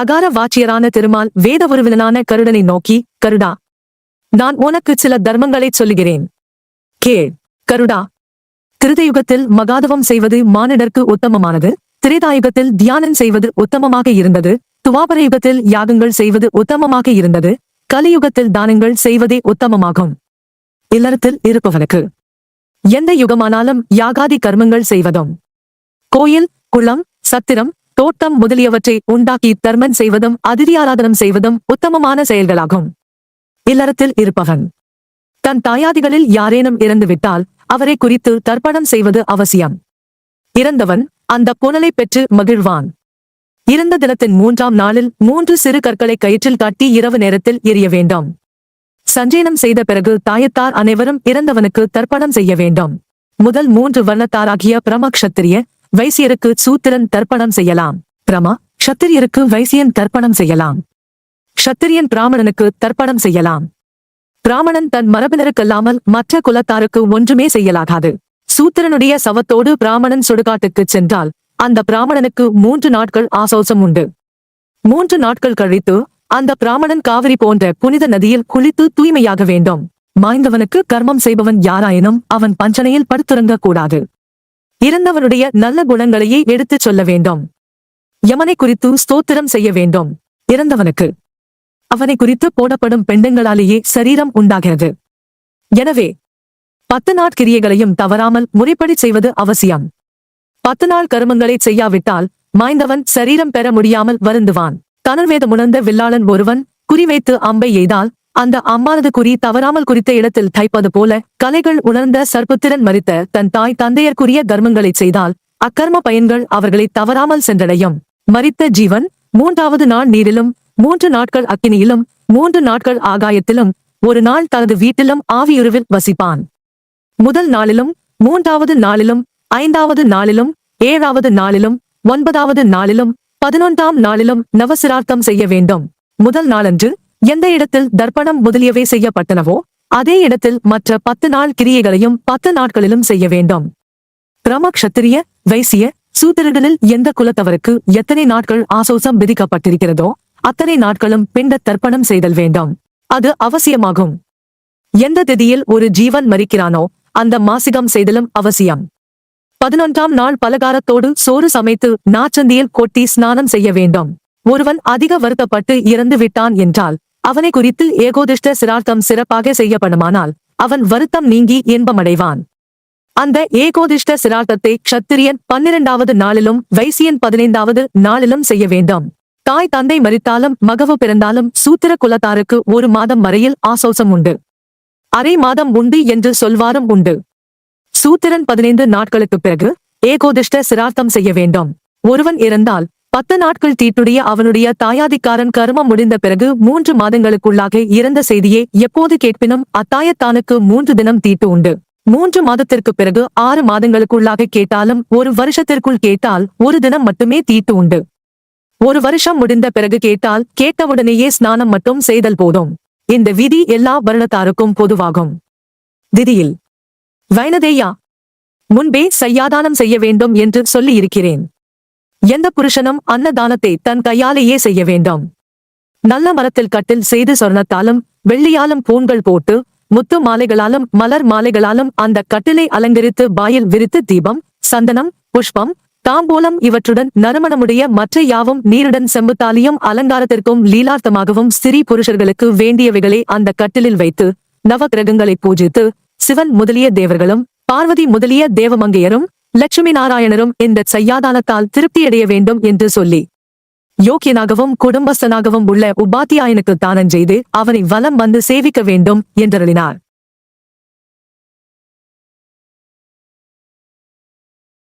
அகார வாச்சியரான திருமால் வேத உருவிலனான கருடனை நோக்கி கருடா நான் உனக்கு சில தர்மங்களைச் சொல்லுகிறேன். கேள் கருடா திருதயுகத்தில் மகாதவம் செய்வது மானிடர்க்கு உத்தமமானது திரேதாயுகத்தில் தியானம் செய்வது உத்தமமாக இருந்தது துவாபர யுகத்தில் யாகங்கள் செய்வது உத்தமமாக இருந்தது கலியுகத்தில் தானங்கள் செய்வதே உத்தமமாகும். இல்லறத்தில் இருப்பவனுக்கு எந்த யுகமானாலும் யாகாதி கர்மங்கள் செய்வதும் கோயில் குளம் சத்திரம் தோட்டம் முதலியவற்றை உண்டாக்கி தர்மன் செய்வதும் அதிரியாராதனம் செய்வதும் உத்தமமான செயல்களாகும். இல்லறத்தில் இருப்பவன். தன் தாயாதிகளில் யாரேனும் இறந்துவிட்டால் அவரை குறித்து தர்ப்பணம் செய்வது அவசியம். இறந்தவன் அந்த புனலை பெற்று மகிழ்வான். இறந்த தினத்தின் மூன்றாம் நாளில் மூன்று சிறு கற்களை கயிற்றில் கட்டி இரவு நேரத்தில் எரிய வேண்டும். சஞ்சயனம் செய்த பிறகு தாயத்தார் அனைவரும் இறந்தவனுக்கு தர்ப்பணம் செய்ய வேண்டும். முதல் மூன்று வர்ணத்தாராகிய பிரமக்ஷத்திரிய வைசியருக்கு சூத்திரன் தர்ப்பணம் செய்யலாம். பிரமா க்ஷத்திரியருக்கு வைசியன் தர்ப்பணம் செய்யலாம். க்ஷத்திரியன் பிராமணனுக்கு தர்ப்பணம் செய்யலாம். பிராமணன் தன் மரபினருக்கல்லாமல் மற்ற குலத்தாருக்கு ஒன்றுமே செய்யலாகாது. சூத்திரனுடைய சவத்தோடு பிராமணன் சுடுகாட்டுக்குச் சென்றால் அந்த பிராமணனுக்கு மூன்று நாட்கள் ஆசோசம் உண்டு. மூன்று நாட்கள் கழித்து அந்த பிராமணன் காவிரி போன்ற புனித நதியில் குளித்து தூய்மையாக வேண்டும். மாய்ந்தவனுக்கு கர்மம் செய்பவன் யாராயினும் அவன் பஞ்சனையில் படுத்துறங்கக் கூடாது. இறந்தவனுடைய நல்ல குணங்களையே எடுத்துச் சொல்ல வேண்டும். யமனை குறித்து ஸ்தோத்திரம் செய்ய வேண்டும். இறந்தவனுக்கு அவனை குறித்து போடப்படும் பெண்டங்களாலேயே சரீரம் உண்டாகிறது. எனவே பத்து நாட்கிரியைகளையும் தவறாமல் முறைப்படி செய்வது அவசியம். பத்து நாள் கருமங்களை செய்யாவிட்டால் மாய்ந்தவன் சரீரம் பெற முடியாமல் வருந்துவான். தனர்வேதமுணர்ந்த வில்லாளன் ஒருவன் குறிவைத்து அம்பை எய்தால் அந்த அம்மானது குறி தவறாமல் குறித்த இடத்தில் தைப்பது போல கலைகள் உணர்ந்த சர்ப்புத்திறன் மறித்த தன் தாய் தந்தையர்க்குரிய கர்மங்களை செய்தால் அக்கர்ம பயன்கள் அவர்களை தவறாமல் சென்றடையும். மறித்த ஜீவன் மூன்றாவது நாள் நீரிலும் மூன்று நாட்கள் அக்கினியிலும் மூன்று நாட்கள் ஆகாயத்திலும் ஒரு நாள் தனது வீட்டிலும் ஆவியுருவில் வசிப்பான். முதல் நாளிலும் மூன்றாவது நாளிலும் ஐந்தாவது நாளிலும் ஏழாவது நாளிலும் ஒன்பதாவது நாளிலும் பதினொன்றாம் நாளிலும் நவசிரார்த்தம் செய்ய வேண்டும். முதல் நாளன்று எந்த இடத்தில் தர்ப்பணம் முதலியவை செய்யப்பட்டனவோ அதே இடத்தில் மற்ற பத்து நாள் கிரியைகளையும் பத்து நாட்களிலும் செய்ய வேண்டும். கிரமக்ஷத்திரிய வைசிய சூத்திரர்களில் எந்த குலத்தவருக்கு எத்தனை நாட்கள் ஆசோசம் விதிக்கப்பட்டிருக்கிறதோ அத்தனை நாட்களும் பிண்ட தர்ப்பணம் செய்தல் வேண்டும். அது அவசியமாகும். எந்த திதியில் ஒரு ஜீவன் மறிக்கிறானோ அந்த மாசிகம் செய்தலும் அவசியம். பதினொன்றாம் நாள் பலகாரத்தோடு சோறு சமைத்து நாச்சந்தியில் கொட்டி ஸ்நானம் செய்ய வேண்டும். ஒருவன் அதிக வருத்தப்பட்டு இறந்து விட்டான் என்றால் அவனை குறித்து ஏகோதிஷ்ட சிரார்த்தம் சிறப்பாக செய்யப்படுமானால் அவன் வருத்தம் நீங்கி இன்பமடைவான். அந்த ஏகோதிஷ்ட சிரார்த்தத்தை க்ஷத்திரியன் பன்னிரண்டாவது நாளிலும் வைசியன் பதினைந்தாவது நாளிலும் செய்ய வேண்டும். தாய் தந்தை மறித்தாலும் மகவு பிறந்தாலும் சூத்திர குலத்தாருக்கு ஒரு மாதம் வரையில் ஆசோசம் உண்டு. அரை மாதம் உண்டு என்று சொல்வாரும் உண்டு. சூத்திரன் பதினைந்து நாட்களுக்குப் பிறகு ஏகோதிஷ்ட சிரார்த்தம் செய்ய வேண்டும். ஒருவன் இறந்தால் பத்து நாட்கள் தீட்டுடைய அவனுடைய தாயாதிக்காரன் கருமம் முடிந்த பிறகு மூன்று மாதங்களுக்குள்ளாக இறந்த செய்தியை எப்போது கேட்பினும் அத்தாயத்தானுக்கு மூன்று தினம் தீட்டு உண்டு. மூன்று மாதத்திற்குப் பிறகு ஆறு மாதங்களுக்குள்ளாக கேட்டாலும் ஒரு வருஷத்திற்குள் கேட்டால் ஒரு தினம் மட்டுமே தீட்டு உண்டு. ஒரு வருஷம் முடிந்த பிறகு கேட்டால் கேட்டவுடனேயே ஸ்நானம் மட்டும் செய்தல் போதும். இந்த விதி எல்லா வருணத்தாருக்கும் பொதுவாகும். விதியில் வைனதேயா முன்பே சையாதானம் செய்ய வேண்டும் என்று சொல்லி இருக்கிறேன் எந்த புருஷனும் அன்னதானத்தை தன் கையாலேயே செய்ய வேண்டும். நல்ல மரத்தில் கட்டில் செய்து சொர்ணத்தாலும் வெள்ளியாலும் பூண்கள் போட்டு முத்து மாலைகளாலும் மலர் மாலைகளாலும் அந்த கட்டிலை அலங்கரித்து பாயில் விரித்து தீபம் சந்தனம் புஷ்பம் தாம்பூலம் இவற்றுடன் நறுமணமுடைய மற்ற யாவும் நீருடன் செம்புத்தாலியும் அலங்காரத்திற்கும் லீலார்த்தமாகவும் ஸ்திரீ புருஷர்களுக்கு வேண்டியவைகளை அந்த கட்டிலில் வைத்து நவகிரகங்களை பூஜித்து சிவன் முதலிய தேவர்களும் பார்வதி முதலிய தேவமங்கையரும் லட்சுமி நாராயணரும் இந்த சையாதானத்தால் திருப்தியடைய வேண்டும் என்று சொல்லி யோக்கியனாகவும் குடும்பஸ்தனாகவும் உள்ள உபாத்தியாயனுக்கு தானம் செய்து அவனை வலம் வந்து சேவிக்க வேண்டும் என்றருளினார்.